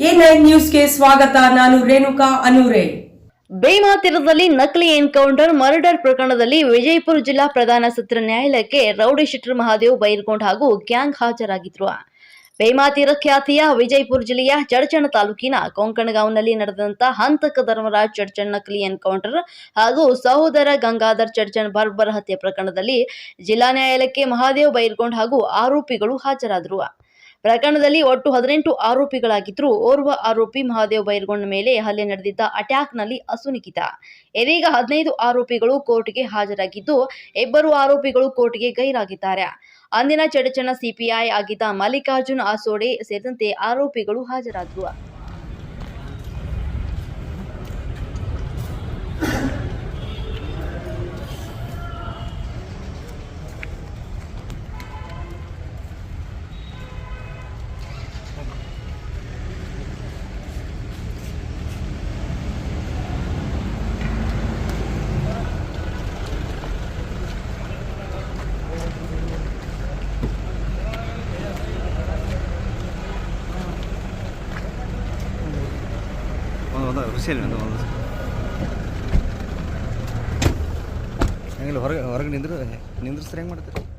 ನ್ಯೂಸ್ಗೆ ಸ್ವಾಗತ, ನಾನು ರೇಣುಕಾ ಅನೂರೆ. ಬೇಮಾತಿರದಲ್ಲಿ ತೀರದಲ್ಲಿ ನಕಲಿ ಎನ್ಕೌಂಟರ್ ಮರ್ಡರ್ ಪ್ರಕರಣದಲ್ಲಿ ವಿಜಯಪುರ ಜಿಲ್ಲಾ ಪ್ರಧಾನ ಸತ್ರ ನ್ಯಾಯಾಲಯಕ್ಕೆ ರೌಡಿ ಶೆಟ್ಟರ್ ಮಹಾದೇವ್ ಬೈರ್ಕೊಂಡ್ ಹಾಗೂ ಗ್ಯಾಂಗ್ ಹಾಜರಾಗಿದ್ರು. ಬೇಮಾತೀರ ತೀರ ಖ್ಯಾತಿಯ ವಿಜಯಪುರ ಜಿಲ್ಲೆಯ ಚಡಚಣ ತಾಲೂಕಿನ ಕೊಂಕಣಗಾಂವ್ನಲ್ಲಿ ನಡೆದಂತ ಹಂತಕ ಧರ್ಮರಾಜ್ ಚಡ್ಚಣ್ ನಕಲಿ ಎನ್ಕೌಂಟರ್ ಹಾಗೂ ಸಹೋದರ ಗಂಗಾಧರ್ ಚಡ್ಚಣ್ ಬರ್ಬರ್ ಹತ್ಯೆ ಪ್ರಕರಣದಲ್ಲಿ ಜಿಲ್ಲಾ ನ್ಯಾಯಾಲಯಕ್ಕೆ ಮಹಾದೇವ್ ಬೈರ್ಕೊಂಡ್ ಹಾಗೂ ಆರೋಪಿಗಳು ಹಾಜರಾದರು. ಪ್ರಕರಣದಲ್ಲಿ ಒಟ್ಟು ಹದಿನೆಂಟು ಆರೋಪಿಗಳಾಗಿದ್ರು ಓರ್ವ ಆರೋಪಿ ಮಹಾದೇವ್ ಬೈರ್ಗೊಂಡ ಮೇಲೆ ಹಲ್ಲೆ ನಡೆದಿದ್ದ ಅಟ್ಯಾಕ್ನಲ್ಲಿ ಅಸುನಿಖಿತ ಇದೀಗ ಹದಿನೈದು ಆರೋಪಿಗಳು ಕೋರ್ಟ್ಗೆ ಹಾಜರಾಗಿದ್ದು, ಇಬ್ಬರು ಆರೋಪಿಗಳು ಕೋರ್ಟ್ಗೆ ಗೈರಾಗಿದ್ದಾರೆ. ಅಂದಿನ ಚಡಚಣ ಸಿಪಿಐ ಆಗಿದ್ದ ಮಲ್ಲಿಕಾರ್ಜುನ್ ಆಸೋಡೆ ಸೇರಿದಂತೆ ಆರೋಪಿಗಳು ಹಾಜರಾದರು. ಒಂದು ಖುಷಿಯಲ್ಲಿ ಋಷಿಯಲ್ಲಿ ಒಂದು ಹೆಂಗಿಲ್ಲ ಹೊರಗೆ ಹೊರಗೆ ನಿಂದ್ರು ನಿಂದ್ರಿಸ್ತಾರೆ ಹೆಂಗೆ ಮಾಡ್ತಾರೆ